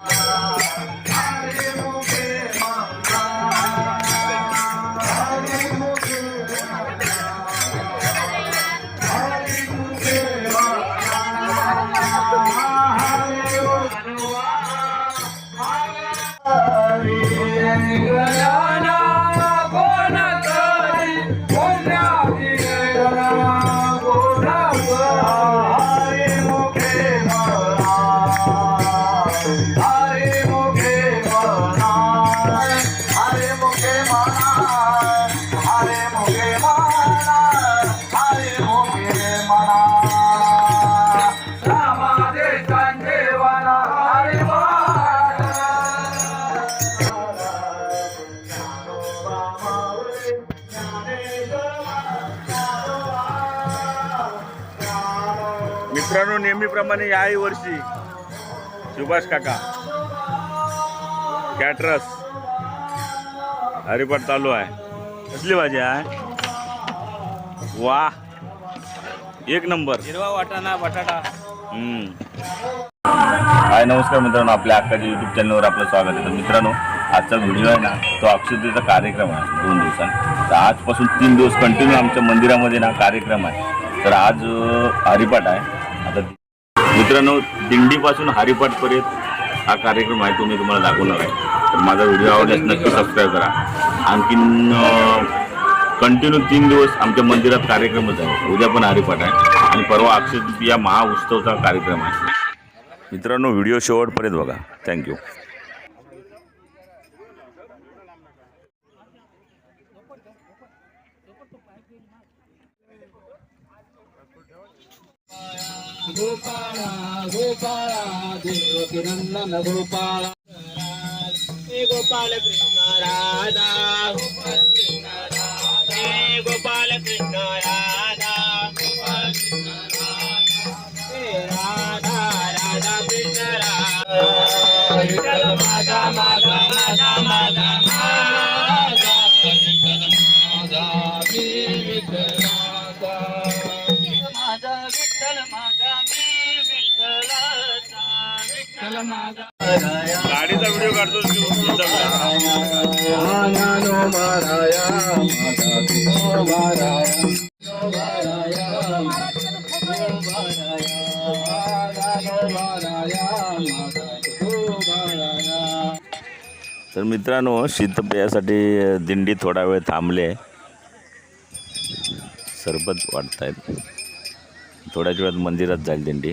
Hallelujah. मित्रांनो नेहमीप्रमाणे याही वर्षी सुभाष काका. कॅटरस हरिपाठ चालू आहे. कसली भाजी आहे? वा एक नंबर. हिरवा वाटाणा बटाटा. हम्म. हाय नमस्कार मित्रांनो. आपल्या अक्काच्या युट्यूब चॅनलवर आपलं स्वागत आहे. तर मित्रांनो आजचा व्हिडिओ आहे ना तो अक्षतेचा कार्यक्रम आहे. दोन दिवसांत. तर आजपासून तीन दिवस कंटिन्यू आमच्या मंदिरामध्ये ना कार्यक्रम आहे. तर आज हरिपाठ आहे. मित्रांनो दिंडीपासून हरिपाठपर्यंत हा कार्यक्रम आहे तो मी तुम्हाला दाखवणार आहे. तर माझा व्हिडिओ आवडल्यास नक्की सबस्क्राईब करा. आणखीन कंटिन्यू तीन दिवस आमच्या मंदिरात कार्यक्रमच आहे. उद्या पण हरिपाठ आहे. आणि परवा अक्षय तृतीया महाउत्सवचा कार्यक्रम आहे. मित्रांनो व्हिडिओ शेवटपर्यंत बघा. Thank you Gopala Gopala Devaki Nandana Gopala. హే గోపాల కృష్ణ రాధా గోపాల కృష్ణ రాధా హే గోపాల కృష్ణ రాధా माराया तर मित्रांनो शीतपेयासाठी दिंडी थोडा वेळ थांबले. सरबत वाटत आहेत थोड्याच वेळात मंदिरात जाईल दिंडी.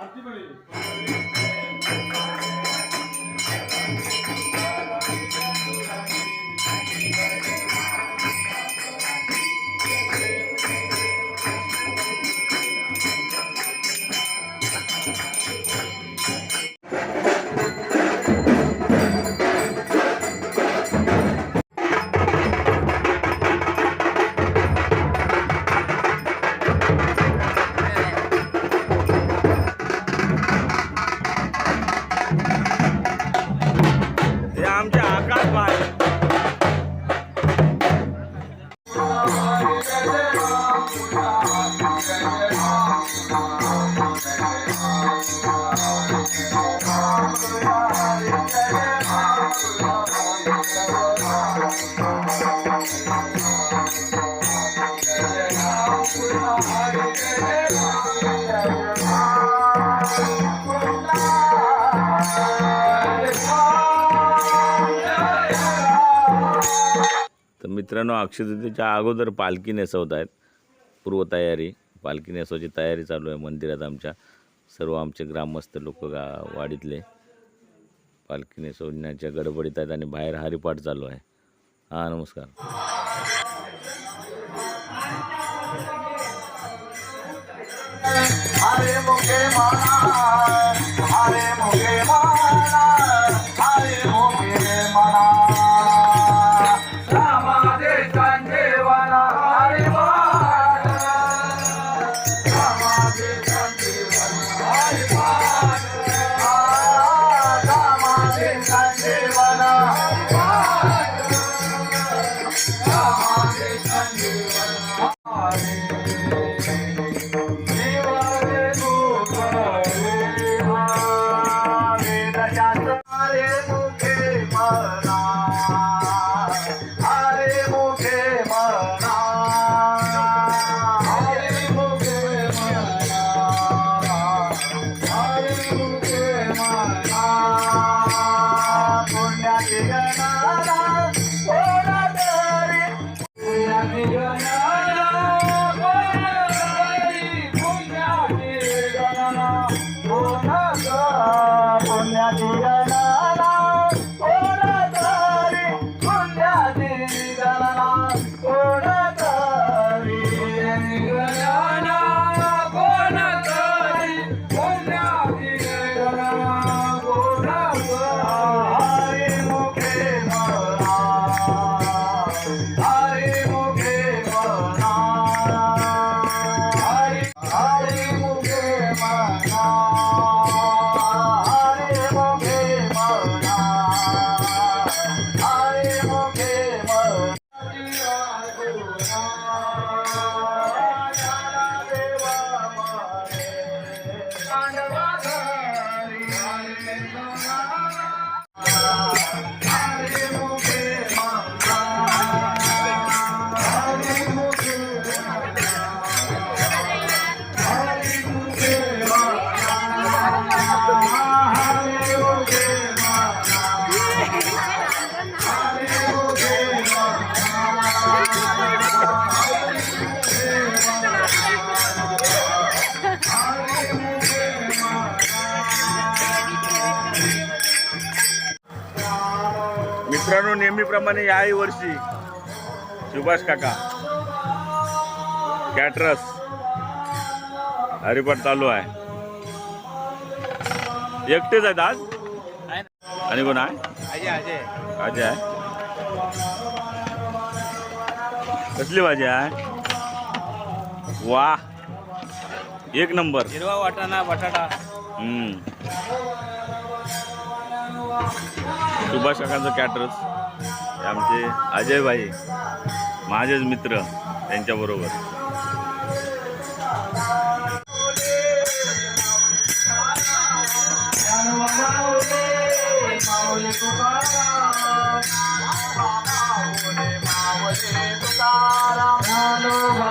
आरती बने मित्रांनो अक्षयतृतीच्या अगोदर पालखी नेसवत आहेत. पूर्वतयारी पालखी नेसवायची तयारी चालू आहे मंदिरात आमच्या. सर्व आमचे ग्रामस्थ लोक गा वाडीतले. पालखी नेसवण्याच्या गडबडीत आहेत आणि बाहेर हरिपाठ चालू आहे. हां नमस्कार. हरे मुखे माना हरे मुखे माना 啦啦啦。मित्रांनो नेहमीप्रमाणे याही वर्षी सुभाष काका कॅटरस हरिपाठ चालू आहे. एकटेच आहेत आज? आणि कोण आहे? अजय आहे. कसली भाजी आहे? वा एक नंबर. हिरवा वाटाणा बटाटा. हम्म. सुभाष काकांचं कॅटरस आमचे अजय भाई माझेच मित्र त्यांच्याबरोबर ज्ञानोबा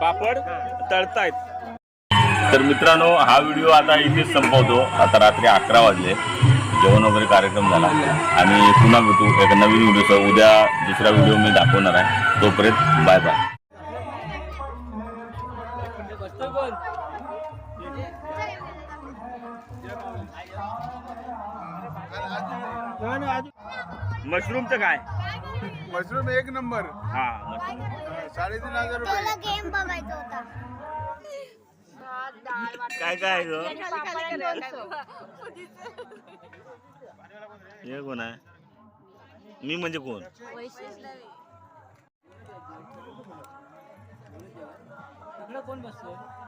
पापड तळतायत. तर मित्रांनो हा व्हिडिओ आता इथेच संपवतो. आता रात्री अकरा वाजले. जेवण वगैरे कार्यक्रम झाला. आणि पुन्हा भेटू. एका नवीन व्हिडिओसह उद्या दुसरा व्हिडिओ मी दाखवणार आहे. तोपर्यंत बाय बाय. मशरूमचं काय? मशरूम एक नंबर. हा साडेतीन हजार रुपये. त्याला गेम बघायचा होता. काय काय आहे ग? हे कोण आहे? मी म्हणजे कोण? कोण बसतोय?